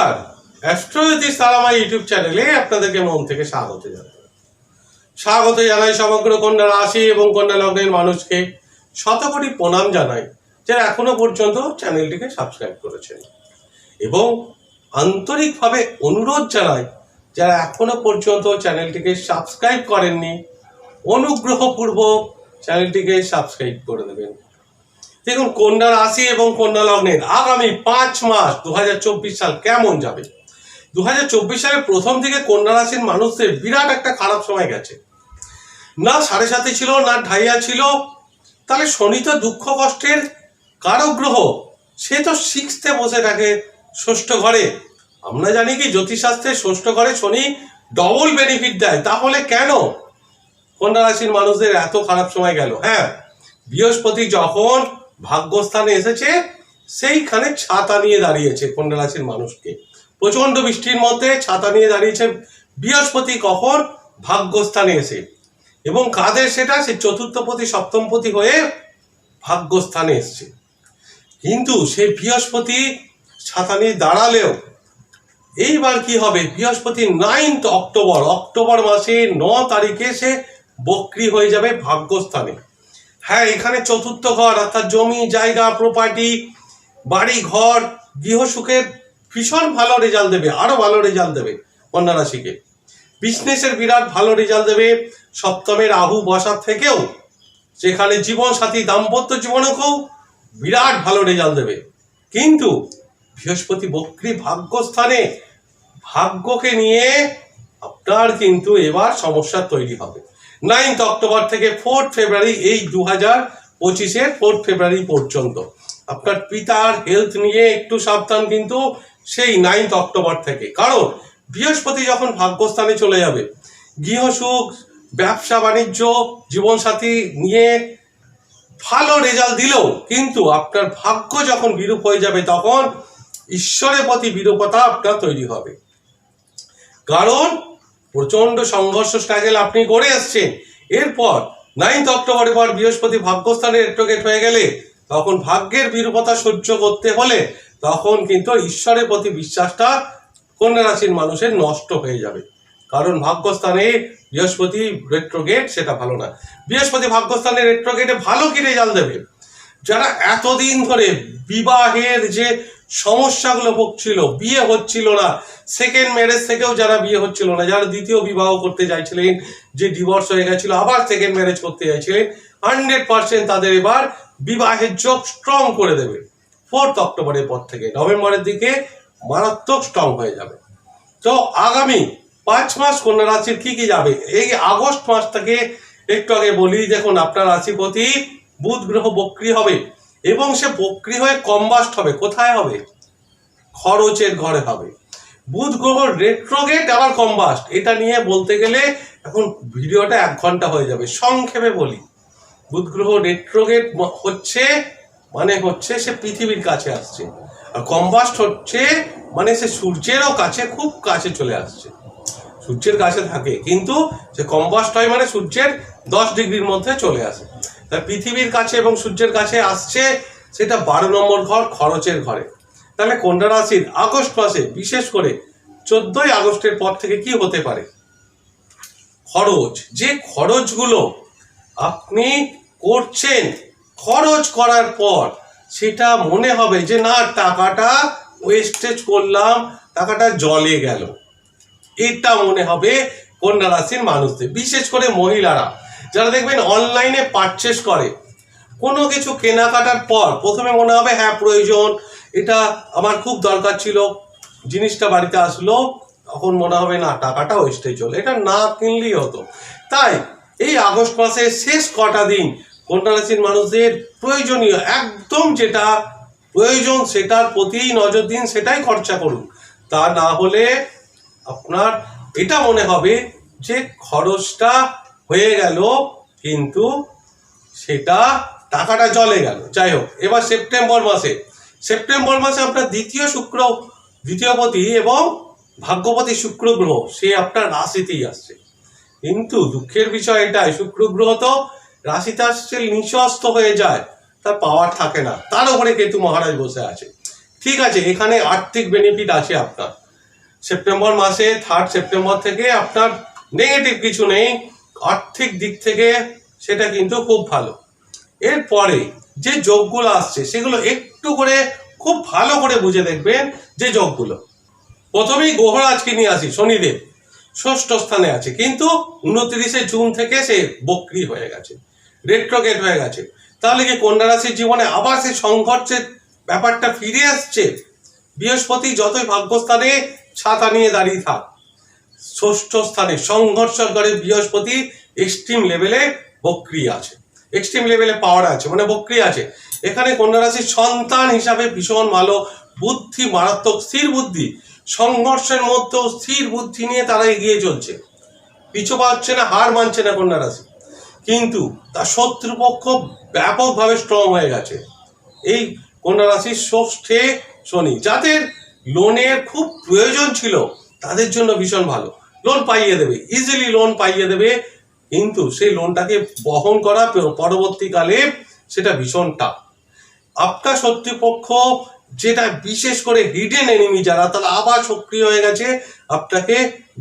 নমস্কার। অ্যাস্ট্রোজ্যোতিষ তারামাই ইউটিউব চ্যানেলে আপনাদেরকে মন থেকে স্বাগত জানাই। স্বাগত জানাই সমগ্র কন্যা রাশি এবং কন্যা লগ্নের মানুষকে। শতকোটি প্রণাম জানাই যারা এখনও পর্যন্ত চ্যানেলটিকে সাবস্ক্রাইব করেছেন। এবং আন্তরিকভাবে অনুরোধ জানাই যারা এখনও পর্যন্ত চ্যানেলটিকে সাবস্ক্রাইব করেননি, অনুগ্রহপূর্বক চ্যানেলটিকে সাবস্ক্রাইব করে দেবেন। দেখুন কন্যা রাশি এবং কন্যা লগ্নের আগামী পাঁচ মাস দু হাজার চব্বিশ সাল কেমন যাবে? দু সালের প্রথম দিকে কন্যা রাশির মানুষদের বিরাট একটা খারাপ সময় গেছে। না সাড়ে সাথে ছিল, না ঢাইয়া ছিল। তাহলে শনি তো দুঃখ কষ্টের কারক গ্রহ। সে তো সিক্সথে বসে থাকে ষষ্ঠ ঘরে। আমরা জানি কি জ্যোতিষশাস্ত্রে ষষ্ঠ ঘরে শনি ডবল বেনিফিট দেয়। তাহলে কেন কন্যা রাশির মানুষদের এত খারাপ সময় গেল? হ্যাঁ বৃহস্পতি যখন ভাগ্যস্থানে এসেছে, সেইখানে ছাতা নিয়ে দাঁড়িয়েছে কন্যা রাশির মানুষকে। প্রচণ্ড বৃষ্টির মধ্যে ছাতা নিয়ে দাঁড়িয়েছে বৃহস্পতি কখন? ভাগ্যস্থানে এসে। এবং কাদের সেটা? সে চতুর্থপতি, সপ্তমপতি হয়ে ভাগ্যস্থানে এসছে। কিন্তু সেই বৃহস্পতি ছাতা নিয়ে দাঁড়ালেও, এইবার কি হবে? বৃহস্পতি নাইনথ অক্টোবর অক্টোবর মাসে ন তারিখে সে বক্রি হয়ে যাবে ভাগ্যস্থানে। হ্যাঁ এখানে চতুর্থ ঘর, অর্থাৎ জমি, জায়গা প্রপার্টি বাড়ি, ঘর গৃহসুখের ভীষণ ভালো রেজাল্ট দেবে, আরও ভালো রেজাল্ট দেবে কন্যা রাশিকে। বিজনেসের বিরাট ভালো রেজাল্ট দেবে, সপ্তমের আহু বসার থেকেও সেখানে জীবন সাথী দাম্পত্য জীবনকেও বিরাট ভালো রেজাল্ট দেবে। কিন্তু বৃহস্পতি বক্রী ভাগ্যস্থানে, ভাগ্যকে নিয়ে আপনার কিন্তু এবার সমস্যা তৈরি হবে। নাইনথ অক্টোবর থেকে ফোর্থ ফেব্রুয়ারি এই দু হাজার পঁচিশের ফোর্থ ফেব্রুয়ারি পর্যন্ত। আপনার পিতার হেলথ নিয়ে একটু সাবধান কিন্তু সেই নাইনথ অক্টোবর থেকে। কারণ বৃহস্পতি যখন ভাগ্যস্থানে চলে যাবে গৃহসুখ ব্যবসা বাণিজ্য, জীবনসাথী নিয়ে ভালো রেজাল্ট দিলেও কিন্তু আপনার ভাগ্য যখন বিরূপ হয়ে যাবে তখন ঈশ্বরের প্রতি বিরূপতা আপনার তৈরি হবে। কারণ প্রচণ্ড সংঘর্ষ স্ট্রাগল আপনি করে আসছেন এরপর নাইনথ অক্টোবরের পর বৃহস্পতি ভাগ্যস্থানে রেট্রোগেট হয়ে গেলে তখন ভাগ্যের বিরূপতা সহ্য করতে হলে তখন কিন্তু ঈশ্বরের প্রতি বিশ্বাসটা কন্যা রাশির মানুষের নষ্ট হয়ে যাবে। কারণ ভাগ্যস্থানে বৃহস্পতি রেট্রোগেট সেটা ভালো না। বৃহস্পতি ভাগ্যস্থানে রেট্রোগেটে ভালো কি রেজাল্ট দেবে? যারা এতদিন ধরে বিবাহের যে সমস্যাগুলো ভুগছিল, বিয়ে হচ্ছিল না। সেকেন্ড ম্যারেজ থেকেও যারা বিয়ে হচ্ছিল না, যারা দ্বিতীয় বিবাহ করতে চাইছিলেন, যে ডিভোর্স হয়ে গেছিল, আবার সেকেন্ড ম্যারেজ করতে চাইছিলেন হান্ড্রেড পার্সেন্ট তাদের এবার বিবাহের যোগ স্ট্রং করে দেবে। ফোর্থ অক্টোবরের পর থেকে, নভেম্বরের দিকে মারাত্মক স্ট্রং হয়ে যাবে। তো আগামী পাঁচ মাস কন্যা রাশির কি কি যাবে? এই আগস্ট মাস থেকে একটু আগে বলি, দেখুন, আপনার রাশিপতি বুধ, গ্রহ, বক্রি হবে। এবং সে বক্রি হয়ে কম্বাস্ট হবে, কোথায় হবে? খরচের ঘরে হবে। বুধ গ্রহ রেট্রোগেট আবার কম্বাস্ট। এটা নিয়ে বলতে গেলে এখন ভিডিওটা এক ঘণ্টা হয়ে যাবে। সংক্ষেপে বলি বুধ গ্রহ রেট্রোগেট হচ্ছে মানে হচ্ছে সে পৃথিবীর কাছে আসছে। আর কম্বাস্ট হচ্ছে মানে সে সূর্যেরও কাছে, খুব কাছে চলে আসছে। সূর্যের কাছে থাকে, কিন্তু সে কম্বাস্ট হয় মানে সূর্যের দশ ডিগ্রির মধ্যে চলে আসে। পৃথিবীর কাছে এবং সূর্যের কাছে আসছে সেটা বারো নম্বর ঘর, খরচের ঘরে। তাহলে কন্যা রাশির আগস্ট মাসে, বিশেষ করে চোদ্দই আগস্টের পর থেকে কি হতে পারে? খরচ। যে খরচগুলো আপনি করছেন, খরচ করার পর সেটা মনে হবে যে, না, টাকাটা ওয়েস্টেজ করলাম, টাকাটা জলে গেল। এটা মনে হবে কন্যা রাশির মানুষদের, বিশেষ করে মহিলারা। যারা দেখবেন অনলাইনে পারচেস করে, কোনো কিছু কেনাকাটার পর প্রথমে মনে হবে হ্যাঁ প্রয়োজন। এটা আমার খুব দরকার ছিল। জিনিসটা বাড়িতে আসলো, তখন মনে হবে, না, টাকাটা ওয়েস্টেজ চলে। এটা না কিনলেই হতো। তাই এই আগস্ট মাসের শেষ কটা দিন কন্যা রাশির মানুষদের প্রয়োজনীয়, একদম যেটা প্রয়োজন সেটার প্রতি নজর দিন, সেটাই খরচা করুন। তা না হলে আপনার এটা মনে হবে যে খরচটা হয়ে গেল, কিন্তু সেটা টাকাটা চলে গেল। যাই হোক, এবার সেপ্টেম্বর মাসে। সেপ্টেম্বর মাসে আপনার দ্বিতীয় শুক্র, দ্বিতীয়পতি এবং ভাগ্যপতি শুক্র গ্রহ, সে আপনার রাশিতেই আসছে। কিন্তু দুঃখের বিষয় এটাই, শুক্র গ্রহ তো রাশিতে আসছে নিঃস্বস্ত হয়ে যায়, তার পাওয়ার থাকে না, তার উপরে কেতু মহারাজ বসে আছে। ঠিক আছে, এখানে আর্থিক বেনিফিট আছে আপনার। সেপ্টেম্বর মাসে থার্ড সেপ্টেম্বর থেকে আপনার নেগেটিভ কিছু নেই আর্থিক দিক থেকে সেটা কিন্তু খুব ভালো। এরপরে যে যোগগুলো আসছে, সেগুলো একটু করে খুব ভালো করে বুঝে দেখবেন যে যোগগুলো। প্রথমেই গ্রহরাজকে নিয়ে আসি, শনিদেব। ষষ্ঠ স্থানে আছে, কিন্তু উনত্রিশে জুন থেকে সে বক্রি হয়ে গেছে রেট্রোগেট হয়ে গেছে। তাহলে কি কন্যা রাশির জীবনে আবার সেই সংঘর্ষের ব্যাপারটা ফিরে আসছে? বৃহস্পতি যতই ভাগ্যস্থানে ছাতা নিয়ে দাঁড়িয়ে থাক ষষ্ঠ স্থানে সংঘর্ষ করে বৃহস্পতি এক্সট্রিম লেভেলে বক্রি আছে। এক্সট্রিম লেভেলে পাওয়ার আছে মানে বক্রি আছে। এখানে কন্যা রাশির সন্তান হিসাবে ভীষণ ভালো, বুদ্ধি মারাত্মক, স্থির বুদ্ধি। সংঘর্ষের মধ্যেও স্থির বুদ্ধি নিয়ে তারা এগিয়ে চলছে। পিছু পাচ্ছে না, হার মানছে না কন্যা রাশি কিন্তু তার শত্রুপক্ষ ব্যাপকভাবে স্ট্রং হয়ে গেছে। এই কন্যা রাশির ষষ্ঠে শনি, যাদের লোনের খুব প্রয়োজন ছিল তাদের জন্য ভীষণ ভালো। লোন পাইয়ে দেবে ইজিলি লোন পাইয়ে দেবে, কিন্তু সেই লোনটাকে বহন করা পরবর্তীকালে সেটা ভীষণ টাফ আপনার শত্রুপক্ষ যেটা বিশেষ করে হিডেন এনিমি যারা, তারা আবার সক্রিয় হয়ে গেছে আপনাকে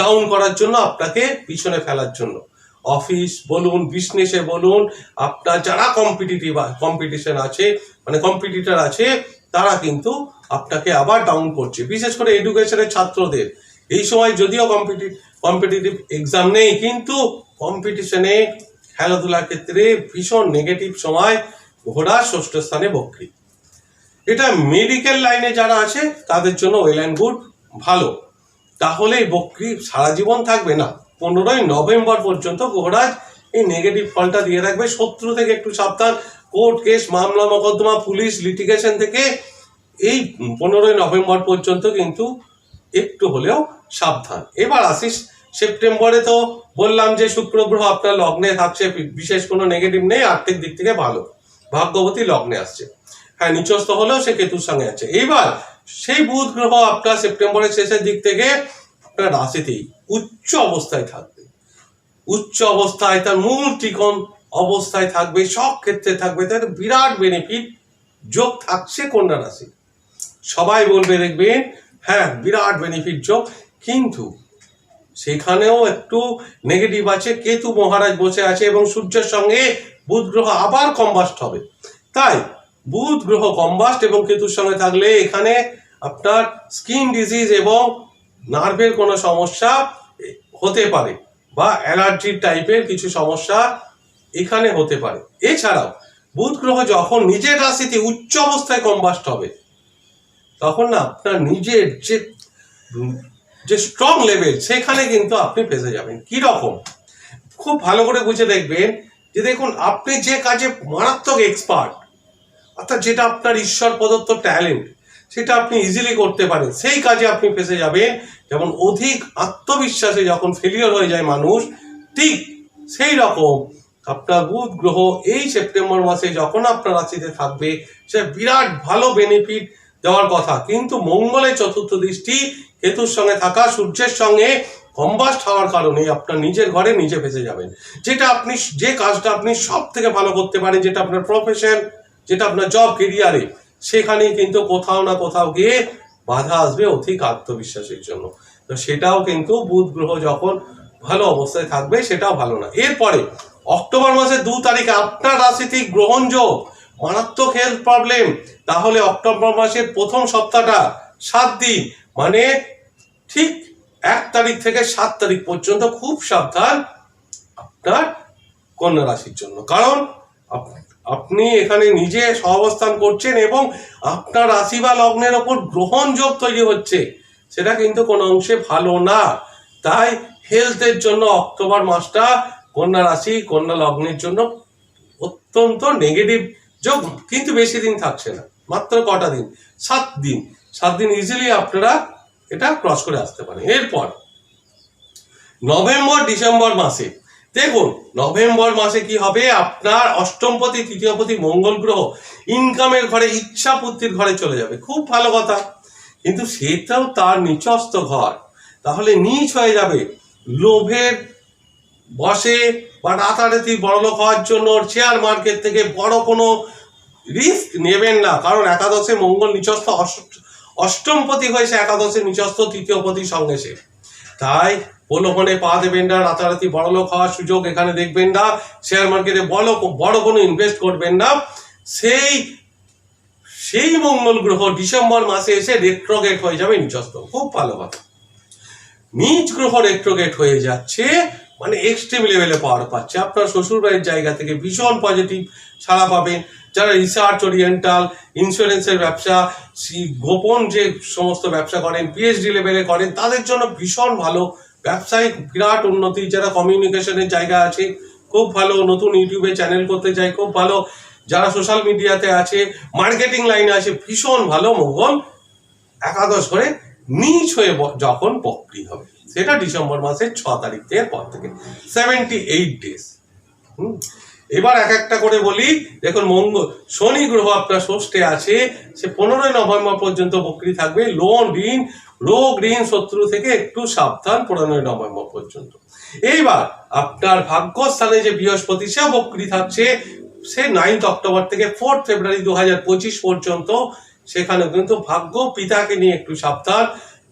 ডাউন করার জন্য, আপনাকে পিছনে ফেলার জন্য। অফিস বলুন বিজনেসে বলুন, আপনার যারা কম্পিটিটিভ কম্পিটিশন আছে মানে কম্পিটিটার আছে, তারা কিন্তু আপনাকে আবার ডাউন করছে। বিশেষ করে এডুকেশনের ছাত্রদের। এই সময় যদিও কম্পিটি কম্পিটিটিভ এক্সাম নেই, কিন্তু কম্পিটিশনে খেলাধুলার ক্ষেত্রে ভীষণ নেগেটিভ সময় ঘোড়া ষষ্ঠ স্থানে বক্রি। এটা মেডিকেল লাইনে যারা আছে, তাদের জন্য ওয়েল অ্যান্ড গুড ভালো। তাহলে এই বক্রি সারা জীবন থাকবে না। পনেরোই নভেম্বর পর্যন্ত গোহরাজ এই নেগেটিভ ফলটা দিয়ে রাখবে। শত্রু থেকে একটু সাবধান কোর্ট কেস মামলা, মোকদ্দমা, পুলিশ লিটিগেশন থেকে এই পনেরোই নভেম্বর পর্যন্ত কিন্তু একটু হলেও সাবধান। এবার আসিস সেপ্টেম্বরে তো বললাম যে শুক্র গ্রহ আপনার লগ্নে থাকছে বিশেষ কোনো নেগেটিভ নেই, আর্থিক দিক থেকে ভালো। ভাগ্যবতী লগ্নে আসছে। হ্যাঁ নিচস্থ হলেও সে কেতুর সঙ্গে আছে। এইবার সেই বুধ গ্রহ আপনার সেপ্টেম্বরের শেষের দিক থেকে আপনার রাশিতেই উচ্চ অবস্থায় থাকবে। উচ্চ অবস্থায় তার মূল ত্রিকোণ অবস্থায় থাকবে, সব ক্ষেত্রে থাকবে। তার বিরাট বেনিফিট যোগ থাকছে কন্যা রাশি। সবাই বলবে, দেখবেন হ্যাঁ বিরাট বেনিফিট যোগ কিন্তু সেখানেও একটু নেগেটিভ আছে, কেতু মহারাজ বসে আছে এবং সূর্যের সঙ্গে বুধ গ্রহ আবার কম্বাস্ট হবে। তাই বুধ গ্রহ কম্বাস্ট এবং কেতুর সঙ্গে থাকলে এখানে আপনার স্কিন ডিজিজ এবং নার্ভের কোনো সমস্যা হতে পারে বা অ্যালার্জির টাইপের কিছু সমস্যা এখানে হতে পারে। এছাড়াও বুধ গ্রহ যখন নিজের রাশিতে উচ্চ অবস্থায় কম্বাস্ট হবে তখন না আপনার নিজের যে যে স্ট্রং লেভেল সেখানে কিন্তু আপনি ফেসে যাবেন। কি রকম? খুব ভালো করে বুঝে দেখবেন যে দেখুন, আপনি যে কাজে মারাত্মক এক্সপার্ট অর্থাৎ যেটা আপনার ঈশ্বর প্রদত্ত ট্যালেন্ট সেটা আপনি ইজিলি করতে পারেন। সেই কাজে আপনি ফেসে যাবেন। যেমন অধিক আত্মবিশ্বাসে যখন ফেলিওর হয়ে যায় মানুষ, ঠিক সেই রকম আপনার বুধ গ্রহ এই সেপ্টেম্বর মাসে যখন আপনার রাশিতে থাকবে, সে বিরাট ভালো বেনিফিট দেওয়ার কথা। কিন্তু মঙ্গলের চতুর্থ দৃষ্টি কেতুর সঙ্গে থাকা সূর্যের সঙ্গে কম্বাস্ট হওয়ার কারণে আপনার নিজের ঘরে নিজে ফেসে যাবেন। যেটা আপনি যে কাজটা আপনি সব থেকে ভালো করতে পারেন, যেটা আপনার প্রফেশন যেটা আপনার জব কেরিয়ারে সেখানে কিন্তু কোথাও না কোথাও গিয়ে বাধা আসবে অধিক আত্মবিশ্বাসের জন্য। তো সেটাও কিন্তু বুধ গ্রহ যখন ভালো অবস্থায় থাকবে, সেটাও ভালো না। এরপরে, অক্টোবর মাসের দু তারিখে আপনার রাশিতে গ্রহণযোগ মারাত্মক হেলথ প্রবলেম তাহলে অক্টোবর মাসের প্রথম সপ্তাহটা সাত দিন। মানে ঠিক এক তারিখ থেকে সাত তারিখ পর্যন্ত খুব সাবধান আপনার কন্যা রাশির জন্য। কারণ আপনি এখানে নিজে সহাবস্থান করছেন এবং আপনার রাশি বা লগ্নের ওপর গ্রহণ যোগ তৈরি হচ্ছে। সেটা কিন্তু কোনো অংশে ভালো না। তাই হেলথের জন্য অক্টোবর মাসটা কন্যা রাশি, কন্যা লগ্নের জন্য অত্যন্ত নেগেটিভ যোগ। কিন্তু বেশি দিন থাকছে না। মাত্র কটা দিন? সাত দিন। সাত দিন ইজিলি আপনারা এটা ক্রস করে আসতে পারেন। এরপর, নভেম্বর, ডিসেম্বর মাসে। দেখুন, নভেম্বর মাসে কি হবে? আপনার অষ্টমপতি, তৃতীয়পতি, মঙ্গল গ্রহ ইনকামের ঘরে ইচ্ছা ঘরে চলে যাবে। খুব ভালো কথা। কিন্তু সেটাও তার নিচস্থ ঘর। তাহলে নিচ হয়ে যাবে। লোভের বসে বা রাতারাতি বড়লোক হওয়ার জন্য শেয়ার মার্কেট থেকে বড় কোনো রিস্ক নেবেন না, কারণ একাদশে মঙ্গল নিচস্থ, অষ্ট- অষ্টমপতি হয়েছে একাদশে নিচস্থ, তৃতীয় পতি সঙ্গে সে। তাই প্রলোভনে পা দেবেন না, রাতারাতি বড়লোক হওয়ার সুযোগ এখানে দেখবেন না শেয়ার মার্কেটে বড় বড় কোনো ইনভেস্ট করবেন না। সেই সেই মঙ্গল গ্রহ ডিসেম্বর মাসে এসে রেট্রোগেট হয়ে যাবে নিচস্থ। খুব ভালো কথা। নিজ গ্রহ রেট্রোগেট হয়ে যাচ্ছে মানে এক্সট্রিম লেভেলে পাওয়ার পাচ্ছে। আপনার শ্বশুরবাড়ির জায়গা থেকে ভীষণ পজিটিভ সাড়া পাবেন। যারা রিসার্চ ওরিয়েন্টাল ইন্স্যুরেন্সের ব্যবসা গোপন যে সমস্ত ব্যবসা করেন পিএইচডি লেভেলে করেন, তাদের জন্য ভীষণ ভালো। ব্যবসায়িক বিরাট উন্নতি, যারা কমিউনিকেশনের জায়গা আছে, খুব ভালো নতুন ইউটিউবে চ্যানেল করতে চাই খুব ভালো। যারা সোশ্যাল মিডিয়াতে আছে মার্কেটিং লাইনে আছে, ভীষণ ভালো মঙ্গল একাদশ করে নিচ হয়ে যখন বক্রি হবে। সেটা ডিসেম্বর মাসের ছ তারিখ থেকে পর থেকে। সেভেন্টি এইট ডেজ এবার এক একটা করে বলি, দেখুন মঙ্গল শনি গ্রহ আপনার ষষ্ঠে আছে, সে পনেরোই নভেম্বর পর্যন্ত বক্রি থাকবে, লোন, ঋণ, রোগ, ঋণ, শত্রু থেকে একটু সাবধান পনেরোই নভেম্বর পর্যন্ত। এইবার আপনার ভাগ্যস্থানে যে বৃহস্পতি সে বক্রি থাকছে, সে নাইন্থ অক্টোবর থেকে ফোর্থ ফেব্রুয়ারি দু হাজার পঁচিশ পর্যন্ত, সেখানে কিন্তু ভাগ্য পিতাকে নিয়ে একটু সাবধান,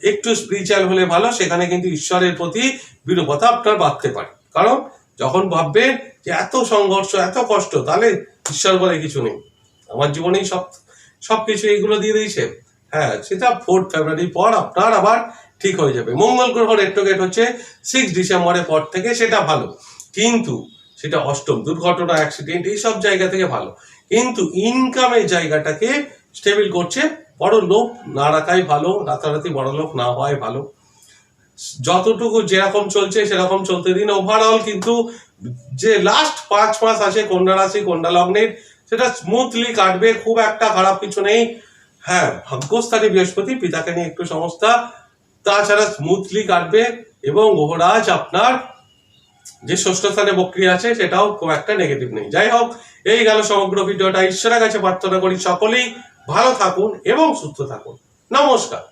একটু স্পিরিচুয়াল হলে ভালো, সেখানে কিন্তু ঈশ্বরের প্রতি বিরূপতা আপনার বাড়তে পারে। কারণ যখন ভাববেন যে এত সংঘর্ষ, এত কষ্ট, তাহলে ঈশ্বর বলে কিছু নেই। আমার জীবনেই সব সব কিছু এইগুলো দিয়ে দিয়েছে। হ্যাঁ সেটা ফোর্থ ফেব্রুয়ারি পর আপনার আবার ঠিক হয়ে যাবে। মঙ্গল গ্রহ রেট্রোগেট হচ্ছে সিক্স ডিসেম্বরের পর থেকে সেটা ভালো। কিন্তু সেটা অষ্টম, দুর্ঘটনা অ্যাক্সিডেন্ট এইসব জায়গা থেকে ভালো। কিন্তু ইনকামের জায়গাটাকে স্টেবল করছে। বড় লোক না রাখাই ভালো, রাতারাতি বড় লোক না হওয়াই ভালো। যতটুকু যেরকম চলছে সেরকম চলতে দিন। ওভারঅল কিন্তু যে লাস্ট পাঁচ মাস আছে কন্যা রাশি, কন্যা লগ্নের, সেটা স্মুথলি কাটবে, খুব একটা খারাপ কিছু নেই। হ্যাঁ ভাগ্যস্থানে বৃহস্পতি, পিতাকে নিয়ে একটু সমস্যা। তাছাড়া স্মুথলি কাটবে এবং গ্রহরাজ আপনার যে ষষ্ঠ স্থানে বক্রিয়া আছে, সেটাও খুব একটা নেগেটিভ নেই। যাই হোক, এই গেল সমগ্র ভিডিওটা ঈশ্বরের কাছে প্রার্থনা করি সকলেই ভালো থাকুন এবং সুস্থ থাকুন। নমস্কার।